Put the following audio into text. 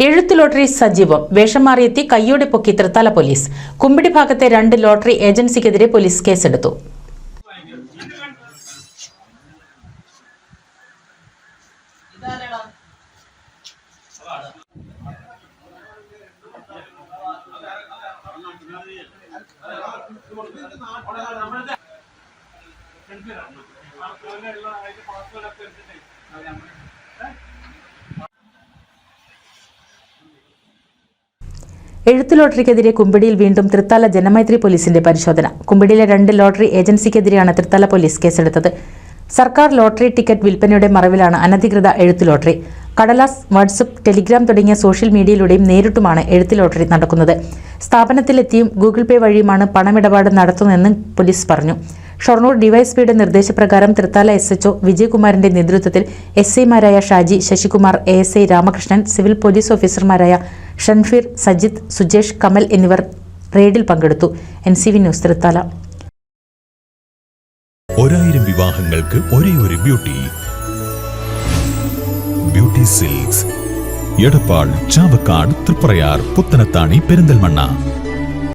എഴുത്ത് ലോട്ടറി സജീവം. വേഷം മാറിയെത്തി കയ്യോടെ പൊക്കി തൃത്താല പോലീസ്. കുമ്പിടി ഭാഗത്തെ രണ്ട് ലോട്ടറി ഏജൻസിക്കെതിരെ പോലീസ് കേസെടുത്തു. എഴുത്ത് ലോട്ടറിക്കെതിരെ കുമ്പിടിയിൽ വീണ്ടും തൃത്താല ജനമൈത്രി പോലീസിന്റെ പരിശോധന. കുമ്പിടിയിലെ രണ്ട് ലോട്ടറി ഏജൻസിക്കെതിരെയാണ് തൃത്താല പോലീസ് കേസെടുത്തത്. സർക്കാർ ലോട്ടറി ടിക്കറ്റ് വിൽപ്പനയുടെ മറവിലാണ് അനധികൃത എഴുത്ത് ലോട്ടറി. കടലാസ് വാട്സപ്പ് ടെലിഗ്രാം തുടങ്ങിയ സോഷ്യൽ മീഡിയയിലൂടെയും നേരിട്ടുമാണ് എഴുത്ത് ലോട്ടറി നടക്കുന്നത്. സ്ഥാപനത്തിലെത്തിയും ഗൂഗിൾ പേ വഴിയുമാണ് പണമിടപാട് നടത്തുന്നതെന്ന് പോലീസ് പറഞ്ഞു. ഷൊർണൂർ ഡിവൈഎസ്പിയുടെ നിർദ്ദേശപ്രകാരം തൃത്താല എസ് എച്ച്ഒ വിജയകുമാറിന്റെ നേതൃത്വത്തിൽ എസ് ഐമാരായ Shaji Sasikumar A S I Ramakrishnan civil police ഓഫീസർമാരായ ഷൻഫീർ സജിത് സുജേഷ് കമൽ എന്നിവർ റെയ്ഡിൽ പങ്കെടുത്തു. N C V news Thrithala. ഒരായിരം വിവാഹങ്ങൾക്ക് ഒരേ ഒരു beauty. Beauty silks. Edappal Chavakkad Triprayar Puthanathani Perinthalmanna.